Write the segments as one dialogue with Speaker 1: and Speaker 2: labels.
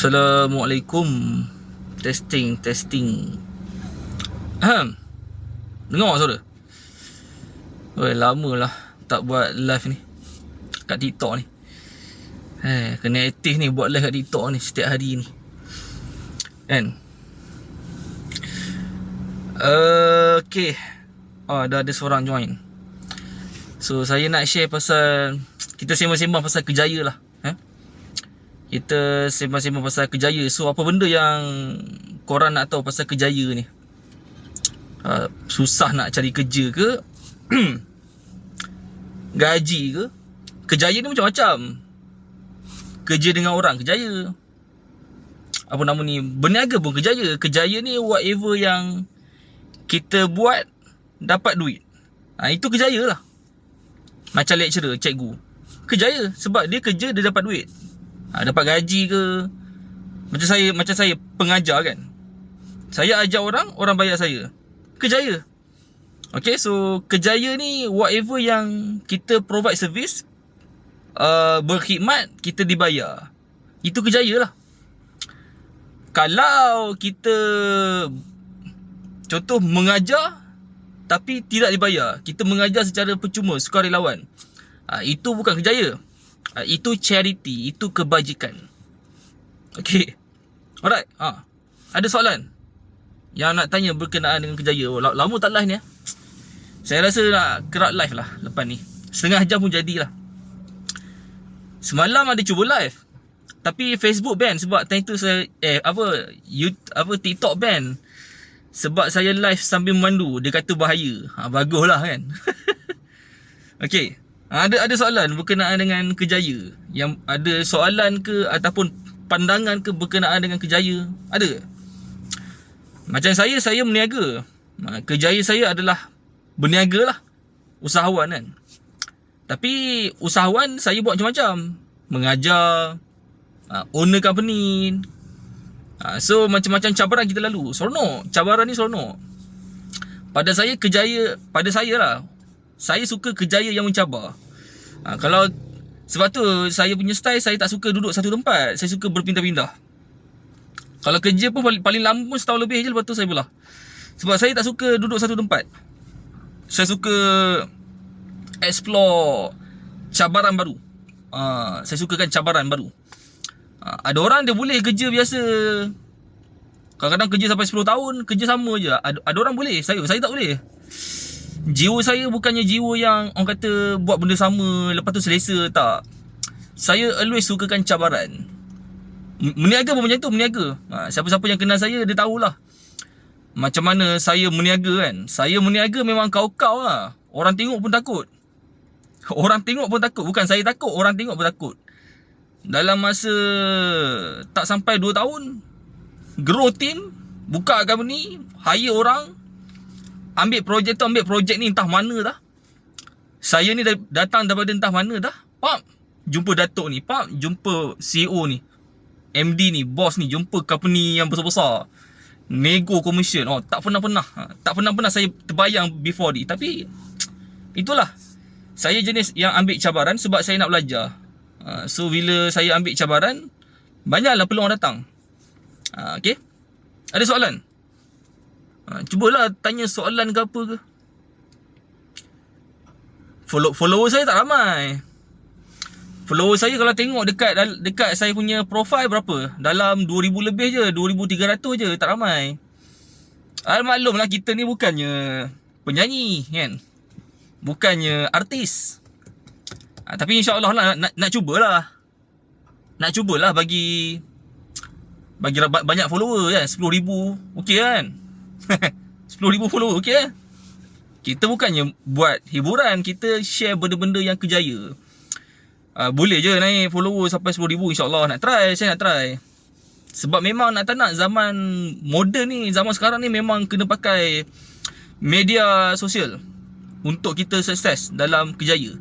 Speaker 1: Assalamualaikum. Testing, testing. Ahem. Dengar suara? Oi, lama lah tak buat live ni. Kat TikTok ni. Eh, kena aktif ni buat live kat TikTok ni setiap hari ni. Kan? Uh, okay Oh, dah ada seorang join. So, saya nak share pasal Kita sembang-sembang pasal kejaya lah? Kita sembang-sembang pasal kejaya. So apa benda yang korang nak tahu pasal kejaya ni? Uh, susah nak cari kerja ke? Gaji ke? Kejaya ni macam-macam. Kerja dengan orang kejaya. Apa nama ni? Berniaga pun kejaya. Kejaya ni whatever yang kita buat dapat duit. Ha, itu kejaya lah. Macam lecturer, cikgu. Kejaya sebab dia kerja dia dapat duit ha, dapat gaji ke? Macam saya macam saya pengajar kan. Saya ajar orang orang bayar saya. Kejaya. Okay, so kejaya ni whatever yang kita provide service uh, berkhidmat kita dibayar. Itu kejaya lah. Kalau kita contoh mengajar tapi tidak dibayar. Kita mengajar secara percuma sukarelawan. Uh, itu bukan kejaya Uh, itu charity, itu kebajikan. Okay. Alright. Ha. Ada soalan? Yang nak tanya berkenaan dengan kejaya. Oh, lama tak live ni ya. Saya rasa nak kerak live lah lepas ni. Setengah jam pun jadilah. Semalam ada cuba live. Tapi Facebook ban sebab time tu saya eh apa YouTube apa TikTok ban. Sebab saya live sambil memandu, dia kata bahaya. Ha baguslah kan. okay. Ada ada soalan berkenaan dengan kejaya yang ada soalan ke ataupun pandangan ke berkenaan dengan kejaya? Ada? Macam saya saya berniaga. Ha, kejaya saya adalah berniaga lah. Usahawan kan. Tapi usahawan saya buat macam-macam. Mengajar, ha, owner company. Ha, so macam-macam cabaran kita lalu. Seronok. Cabaran ni seronok. Pada saya kejaya, pada saya lah saya suka kejaya yang mencabar. Ha, kalau sebab tu saya punya style saya tak suka duduk satu tempat. Saya suka berpindah-pindah. Kalau kerja pun paling, lama pun setahun lebih je lepas tu saya belah. Sebab saya tak suka duduk satu tempat. Saya suka explore cabaran baru. Ha, saya suka kan cabaran baru. Ha, ada orang dia boleh kerja biasa. Kadang-kadang kerja sampai 10 tahun, kerja sama je. Ada, ada orang boleh, saya saya tak boleh jiwa saya bukannya jiwa yang orang kata buat benda sama lepas tu selesa tak. Saya always sukakan cabaran meniaga pun macam tu meniaga. Ha, siapa-siapa yang kenal saya dia tahulah. Macam mana saya meniaga kan? Saya meniaga memang kau-kau lah. Orang tengok pun takut. Orang tengok pun takut. Bukan saya takut orang tengok pun takut. Dalam masa tak sampai 2 tahun grow team buka company hire orang ambil projek tu ambil projek ni entah mana dah. Saya ni datang daripada entah mana dah. Pak jumpa datuk ni. Pak jumpa CEO ni. MD ni bos ni. Jumpa company yang besar-besar. Nego commission oh tak pernah-pernah. Ha, tak pernah-pernah saya terbayang before ni. Tapi itulah. Saya jenis yang ambil cabaran sebab saya nak belajar. Ha, so bila saya ambil cabaran banyaklah peluang datang. Ha, okey? Ada soalan Ha, cubalah tanya soalan ke apa ke. Follow follower saya tak ramai. Follower saya kalau tengok dekat dekat saya punya profile berapa? Dalam 2000 lebih je, 2300 je, tak ramai. Al maklumlah kita ni bukannya penyanyi kan. Bukannya artis. Ha, tapi insya-Allah lah nak nak cubalah. Nak cubalah bagi bagi banyak follower kan, 10000. Okey kan? 10,000 follower okey eh? Kita bukannya buat hiburan, kita share benda-benda yang kejaya. Uh, boleh je naik follower sampai 10,000 insya-Allah nak try, saya nak try. Sebab memang nak tak nak zaman moden ni, zaman sekarang ni memang kena pakai media sosial untuk kita sukses dalam kejaya.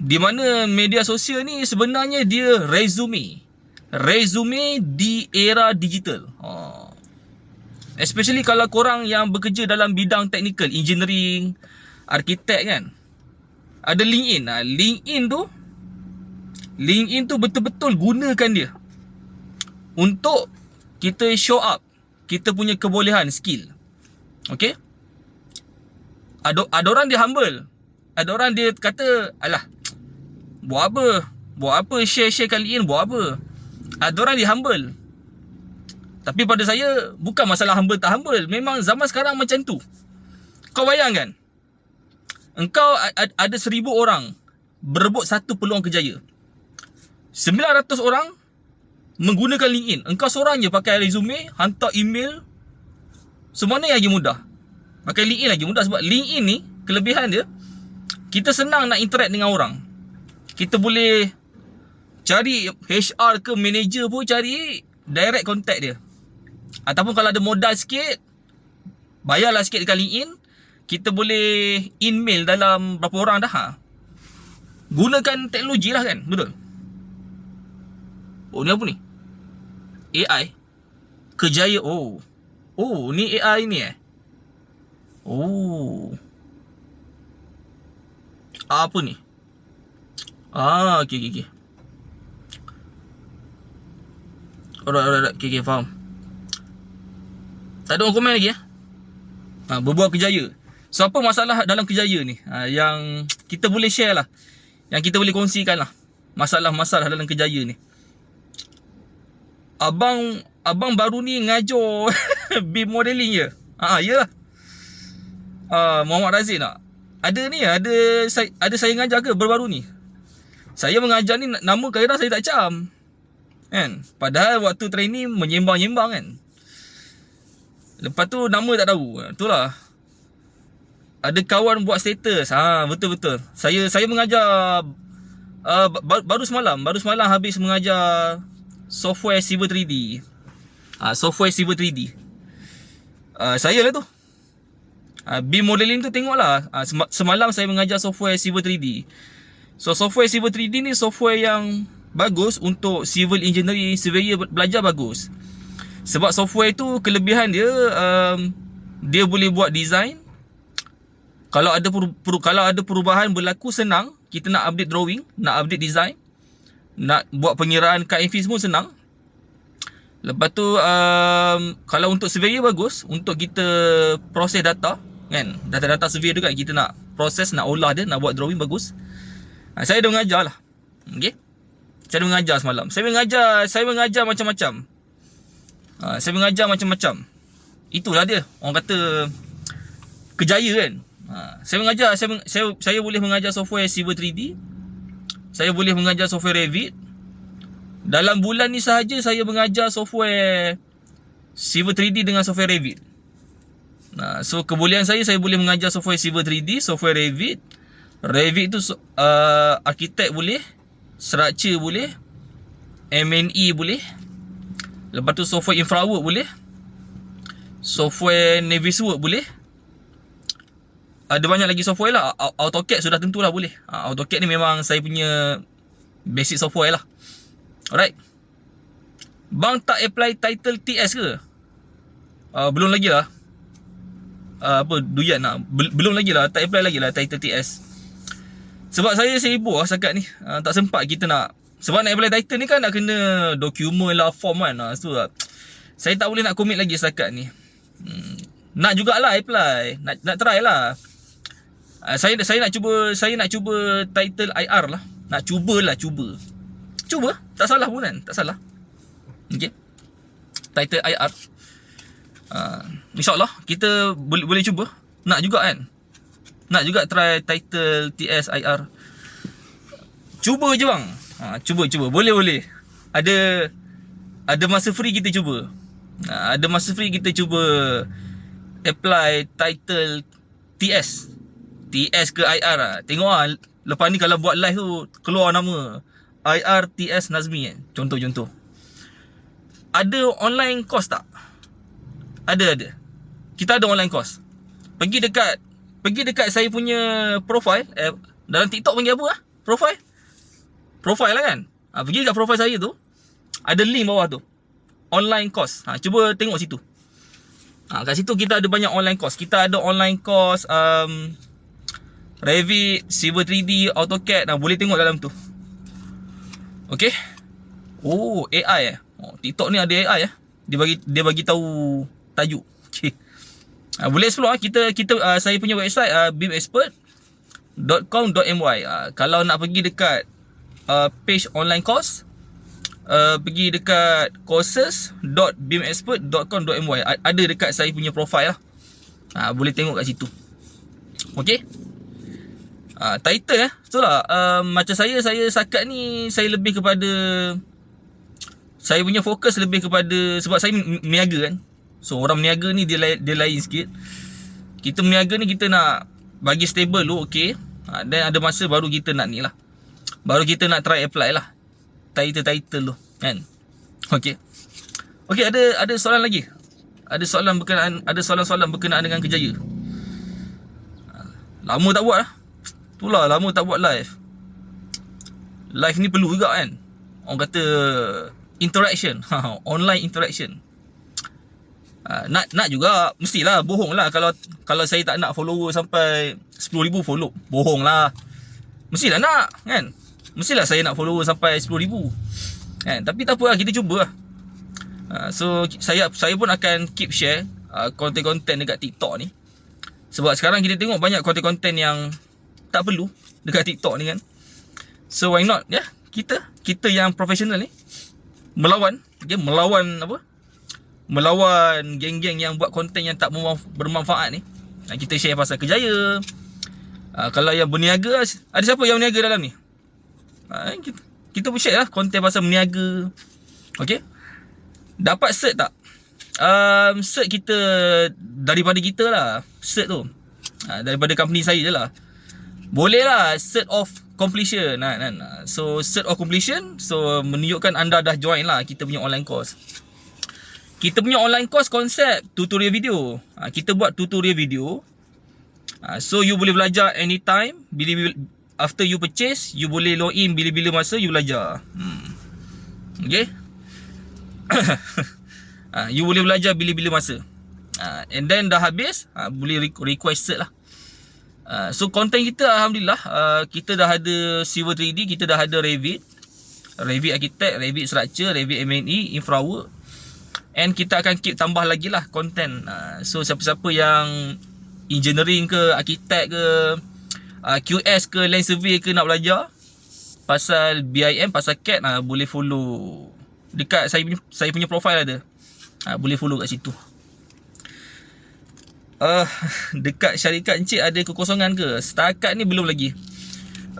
Speaker 1: Di mana media sosial ni sebenarnya dia resume. Resume di era digital. Ha. Especially kalau korang yang bekerja dalam bidang technical, engineering, arkitek kan. Ada LinkedIn. Ha, LinkedIn tu, LinkedIn tu betul-betul gunakan dia. untuk kita show up kita punya kebolehan skill. Okay? Ada ada orang dia humble. Ada orang dia kata, "Alah, buat apa? Buat apa share-share kali ini buat apa?" Ada orang dia humble. Tapi pada saya bukan masalah humble tak humble, memang zaman sekarang macam tu. Kau bayangkan. Engkau ada seribu orang berebut satu peluang kejaya. 900 orang menggunakan LinkedIn. Engkau seorang je pakai resume, hantar email. Semua ni lagi mudah. Pakai LinkedIn lagi mudah sebab LinkedIn ni kelebihan dia kita senang nak interact dengan orang. Kita boleh cari HR ke manager pun cari direct contact dia. Ataupun kalau ada modal sikit bayarlah sikit dekat LinkedIn, kita boleh email dalam berapa orang dah. Ha? Gunakan teknologi lah kan, betul? Oh ni apa ni? AI kejaya oh. Oh ni AI ni eh? Oh. Apa ni? Ah okey okey okey. Alright alright. Okey okey faham tak ada orang komen lagi eh ha, berbual kejaya so apa masalah dalam kejaya ni ha, yang kita boleh share lah yang kita boleh kongsikan lah masalah-masalah dalam kejaya ni abang abang baru ni ngajar beam modeling je. Ha ya. Ah Muhammad Razif nak. Ada ni ada saya ada saya ngajar ke baru-baru ni. Saya mengajar ni nama kira saya tak cam. Kan? Padahal waktu training menyembang-nyembang kan. Lepas tu nama tak tahu. Itulah. Ada kawan buat status. Ha betul-betul. Saya saya mengajar uh, baru semalam, baru semalam habis mengajar software Civil 3D. Ah uh, software Civil 3D. Uh, saya lah tu. Uh, BIM modeling tu tengoklah. Uh, semalam saya mengajar software Civil 3D. So software Civil 3D ni software yang bagus untuk civil engineering, surveyor belajar bagus. Sebab software tu kelebihan dia um, dia boleh buat design. Kalau ada per, per, kalau ada perubahan berlaku senang, kita nak update drawing, nak update design nak buat pengiraan kad infi semua senang. Lepas tu um, kalau untuk surveyor bagus untuk kita proses data kan. Data-data survey tu kan kita nak proses nak olah dia nak buat drawing bagus. Ha, saya dah mengajar lah. Okey. Saya dah mengajar semalam. Saya mengajar saya mengajar macam-macam. Ha, saya mengajar macam-macam. Itulah dia. Orang kata kejaya kan. Ha, saya mengajar saya, saya saya boleh mengajar software Civil 3D saya boleh mengajar software Revit. Dalam bulan ni sahaja saya mengajar software Civil 3D dengan software Revit. Nah, so kebolehan saya saya boleh mengajar software Civil 3D, software Revit. Revit tu uh, arkitek boleh, structure boleh, M&E boleh. Lepas tu software infrawork boleh. Software Naviswork boleh? Ada banyak lagi software lah. AutoCAD sudah tentulah boleh. Ha, AutoCAD ni memang saya punya basic software lah. Alright. Bang tak apply title TS ke? Uh, belum lagi lah. Uh, apa duyan nak? Belum lagi lah. Tak apply lagi lah title TS sebab saya sibuk lah sekat ni. Uh, tak sempat kita nak sebab nak apply title ni kan nak kena dokumen lah form kan uh, so, uh, saya tak boleh nak commit lagi sekat ni hmm, nak jugalah apply nak, nak try lah uh, saya saya nak cuba saya nak cuba title IR lah. Nak cubalah cuba. Cuba, tak salah pun kan? Tak salah. Okey. Title IR. Uh, ah, InsyaAllah kita boleh boleh cuba. Nak juga kan? Nak juga try title TS IR. Cuba je bang. Ha, cuba cuba. Boleh boleh. Ada ada masa free kita cuba. Ha, ada masa free kita cuba apply title TS TS ke IR lah. Tengok lah. Lepas ni kalau buat live tu, keluar nama. IR, TS, Nazmi kan. Contoh-contoh. Ada online course tak? Ada, ada. Kita ada online course. Pergi dekat, pergi dekat saya punya profile. Eh, dalam TikTok panggil apa lah? Profile? Profile lah kan? Ha, pergi dekat profile saya tu. Ada link bawah tu. Online course. Ha, cuba tengok situ. Ha, kat situ kita ada banyak online course. Kita ada online course um, Revit, Civil 3D, AutoCAD nah, Boleh tengok dalam tu Okay Oh AI eh Oh, TikTok ni ada AI ya. Dia bagi dia bagi tahu tajuk. Okey. Uh, boleh explore uh, kita kita uh, saya punya website uh, beamexpert.com.my. Uh, kalau nak pergi dekat uh, page online course uh, pergi dekat courses.beamexpert.com.my. Uh, ada dekat saya punya profile lah. Uh, boleh tengok kat situ. Okey. Uh, title eh. Betul lah. Uh, macam saya, saya sakat ni, saya lebih kepada saya punya fokus lebih kepada sebab saya meniaga kan. So orang meniaga ni dia dia lain sikit. Kita meniaga ni kita nak bagi stable dulu. Ha, dan ada masa baru kita nak ni lah. Baru kita nak try apply lah. Title-title tu kan. Okey. Okey ada ada soalan lagi. Ada soalan berkenaan ada soalan-soalan berkenaan dengan kejaya. Lama tak buat lah. Itulah lama tak buat live. Live ni perlu juga kan. Orang kata interaction ha, online interaction uh, nak nak juga mestilah bohong lah kalau kalau saya tak nak follower sampai 10,000 follow bohong lah mestilah nak kan mestilah saya nak follower sampai 10,000 kan? Tapi tak apa lah kita cuba lah. Uh, so saya saya pun akan keep share uh, konten-konten dekat TikTok ni. Sebab sekarang kita tengok banyak konten-konten yang tak perlu dekat TikTok ni kan. So why not? Ya yeah, kita kita yang profesional ni melawan okay, melawan apa? Melawan geng-geng yang buat konten yang tak bermanfaat ni. Kita share pasal kejaya uh, kalau yang berniaga ada siapa yang berniaga dalam ni uh, kita, kita pun share lah konten pasal berniaga ok dapat cert tak? Um, cert kita daripada kita lah. Cert tu. Uh, daripada company saya je lah. Boleh lah cert of completion. Kan, kan. So cert of completion So menunjukkan anda dah join lah Kita punya online course. Kita punya online course konsep tutorial video. Ha, Kita buat tutorial video. Ha, So you boleh belajar anytime bila, After you purchase You boleh log in bila-bila masa you belajar. Hmm. Okay? Ha, You boleh belajar bila-bila masa. Ha, And then dah habis ha, Boleh request cert lah. So content kita Alhamdulillah Kita dah ada Silver 3D Kita dah ada Revit. Revit Architect Revit Structure Revit M&E Infrawork. And kita akan keep tambah lagi lah Content. So siapa-siapa yang Engineering ke Architect ke uh, QS ke Land Survey ke nak belajar Pasal BIM Pasal CAD uh, Boleh follow Dekat saya punya, saya punya profile ada uh, Boleh follow kat situ uh, dekat syarikat encik ada kekosongan ke? Setakat ni belum lagi.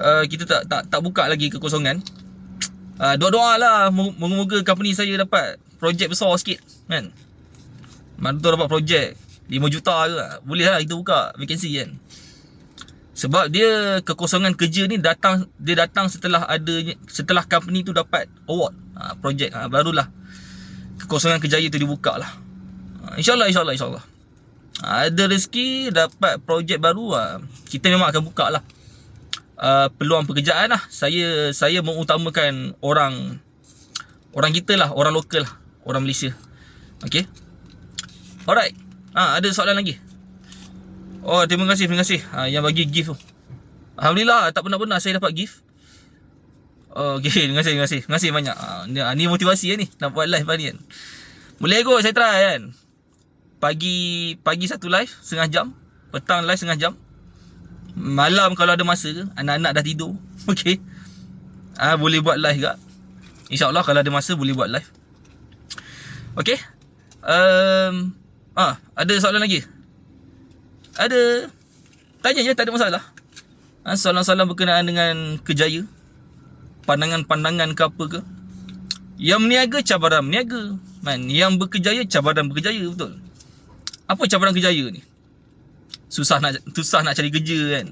Speaker 1: Uh, kita tak tak tak buka lagi kekosongan. Uh, doa-doa lah moga-moga company saya dapat projek besar sikit kan. Mana tu dapat projek 5 juta ke boleh lah kita buka vacancy kan. Sebab dia kekosongan kerja ni datang dia datang setelah ada setelah company tu dapat award. Ha, projek ha, barulah kekosongan kerjaya tu dibuka lah. Ha, InsyaAllah insyaAllah insyaAllah. Ada rezeki dapat projek baru ah kita memang akan buka lah. Uh, peluang pekerjaan lah. Saya saya mengutamakan orang orang kita lah orang lokal lah orang Malaysia. Okey? Alright. Ah ada soalan lagi oh terima kasih terima kasih ah, yang bagi gift tu alhamdulillah tak pernah-pernah saya dapat gift oh, okey terima kasih terima kasih terima kasih banyak ah, ni, motivasi ni nak buat live ni kan boleh go saya try kan pagi pagi satu live setengah jam, petang live setengah jam. Malam kalau ada masa anak-anak dah tidur. Okey. Ah boleh buat live gak. Insya-Allah kalau ada masa boleh buat live. Okey. Um, ah, ada soalan lagi? Ada. Tanya je tak ada masalah. Ah, soalan-soalan berkenaan dengan kejaya. Pandangan-pandangan ke apa ke? Yang meniaga cabaran meniaga. Man, yang berkejaya cabaran berkejaya betul apa cabaran kejaya ni? Susah nak susah nak cari kerja kan.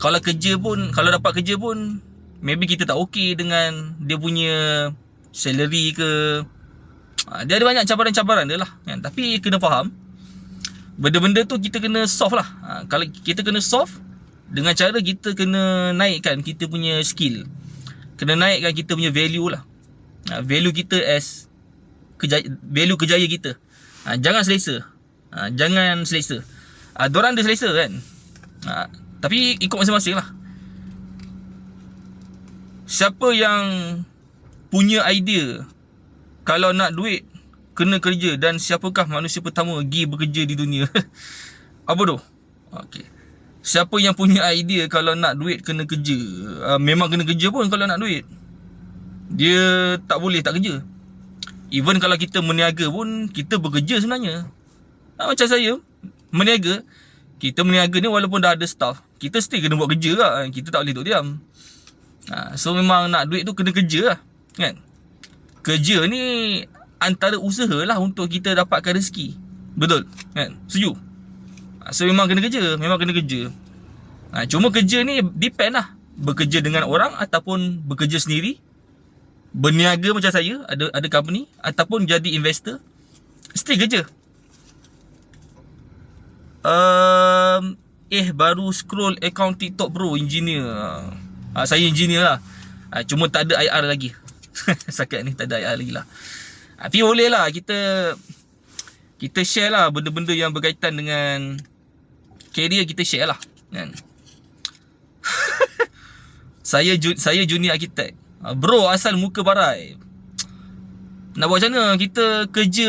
Speaker 1: Kalau kerja pun, kalau dapat kerja pun maybe kita tak okey dengan dia punya salary ke. Ha, dia ada banyak cabaran-cabaran dia lah kan. Tapi kena faham benda-benda tu kita kena solve lah. Ha, kalau kita kena solve dengan cara kita kena naikkan kita punya skill. Kena naikkan kita punya value lah. Ha, value kita as kejaya, value kejaya kita. Ha, jangan selesa ha, Jangan selesa ha, Diorang ada selesa kan ha, Tapi ikut masing-masing lah Siapa yang Punya idea kalau nak duit kena kerja dan siapakah manusia pertama pergi bekerja di dunia? Apa tu? Okey. Siapa yang punya idea kalau nak duit kena kerja? Uh, memang kena kerja pun kalau nak duit. Dia tak boleh tak kerja. Even kalau kita meniaga pun kita bekerja sebenarnya. Ha, macam saya meniaga, kita meniaga ni walaupun dah ada staff, kita still kena buat kerja lah. Kita tak boleh duduk diam. Ha, so memang nak duit tu kena kerja lah. Kan? Kerja ni antara usaha lah untuk kita dapatkan rezeki. Betul? Kan? Setuju? Ha, so memang kena kerja, memang kena kerja. Ha, cuma kerja ni depend lah. Bekerja dengan orang ataupun bekerja sendiri. Berniaga macam saya, ada ada company ataupun jadi investor. Still kerja. Um, eh baru scroll account TikTok bro, engineer. Ha, saya engineer lah. Ha, cuma tak ada IR lagi. Sakat ni tak ada IR lagi lah. Tapi boleh lah kita kita share lah benda-benda yang berkaitan dengan career kita share lah kan? Saya saya junior arkitek. Ah, bro asal muka barai. Nak buat macam mana? Kita kerja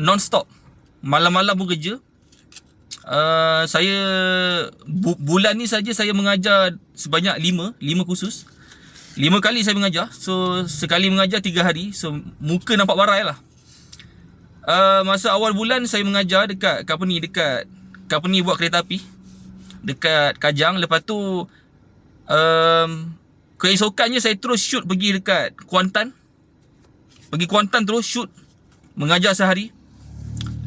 Speaker 1: non stop malam-malam pun kerja. Uh, saya bu, bulan ni saja saya mengajar sebanyak 5 5 kursus 5 kali saya mengajar. So sekali mengajar 3 hari. So muka nampak barai lah. Uh, masa awal bulan saya mengajar dekat company dekat company buat kereta api. Dekat Kajang. Lepas tu um, keesokannya saya terus shoot pergi dekat Kuantan. Pergi Kuantan terus shoot. Mengajar sehari.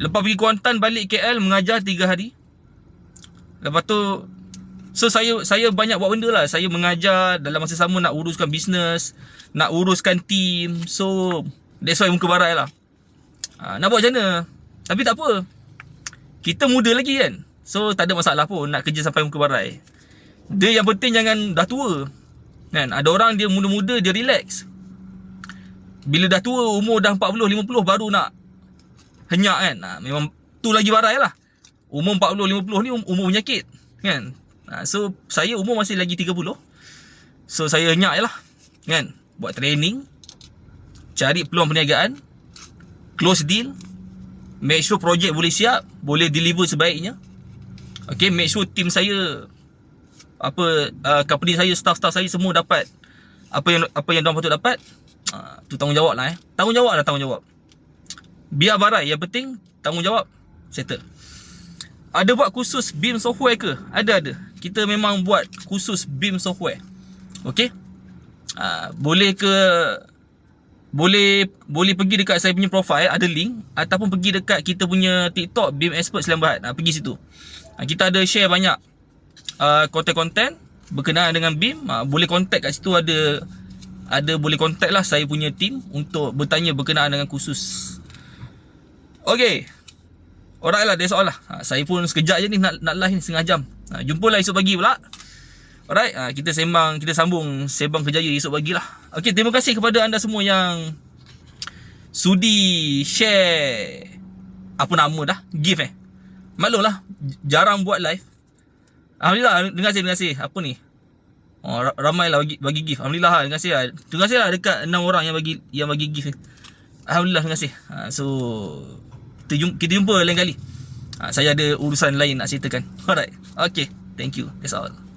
Speaker 1: Lepas pergi Kuantan balik KL mengajar 3 hari. Lepas tu so saya saya banyak buat benda lah. Saya mengajar dalam masa sama nak uruskan bisnes nak uruskan team. So that's why muka barai lah. Ha, nak buat macam mana? Tapi tak apa. Kita muda lagi kan? So tak ada masalah pun nak kerja sampai muka barai. Dia yang penting jangan dah tua. Kan? Ada orang dia muda-muda dia relax. Bila dah tua umur dah 40-50 baru nak Henyak kan? Ha, Memang tu lagi barai lah. Umur 40-50 ni um, umur penyakit kan? Ha, so saya umur masih lagi 30 So saya henyak je lah kan? Buat training Cari peluang perniagaan Close deal Make sure projek boleh siap Boleh deliver sebaiknya. Okay make sure team saya Apa uh, Company saya Staff-staff saya semua dapat Apa yang Apa yang diorang patut dapat uh, Tu tanggungjawab lah eh. Tanggungjawab lah tanggungjawab. Biar barai Yang penting Tanggungjawab Settle Ada buat khusus BIM software ke? Ada ada Kita memang buat Khusus BIM software Okay uh, Boleh ke boleh boleh pergi dekat saya punya profile ada link ataupun pergi dekat kita punya TikTok BIM Expert Selain Berhad. Ha, pergi situ. Ha, kita ada share banyak uh, konten-konten berkenaan dengan BIM. Ha, boleh contact kat situ ada ada boleh contact lah saya punya team untuk bertanya berkenaan dengan khusus. Okay. Alright lah, that's all lah. Ha, saya pun sekejap je ni nak, nak live ni setengah jam. Ha, jumpa lah esok pagi pula. Alright, uh, kita sembang, kita sambung sembang kejaya esok pagi lah. Okay, terima kasih kepada anda semua yang sudi share apa nama dah, gift eh. Maklum lah, jarang buat live. Alhamdulillah, terima kasih, terima kasih. Apa ni? Oh, ramai lah bagi, bagi gift. Alhamdulillah lah, terima kasih lah. Terima kasih lah dekat 6 orang yang bagi yang bagi gift. Alhamdulillah, terima kasih. Uh, so, kita jumpa lain kali. Uh, saya ada urusan lain nak ceritakan. Alright, okay. Thank you. That's all.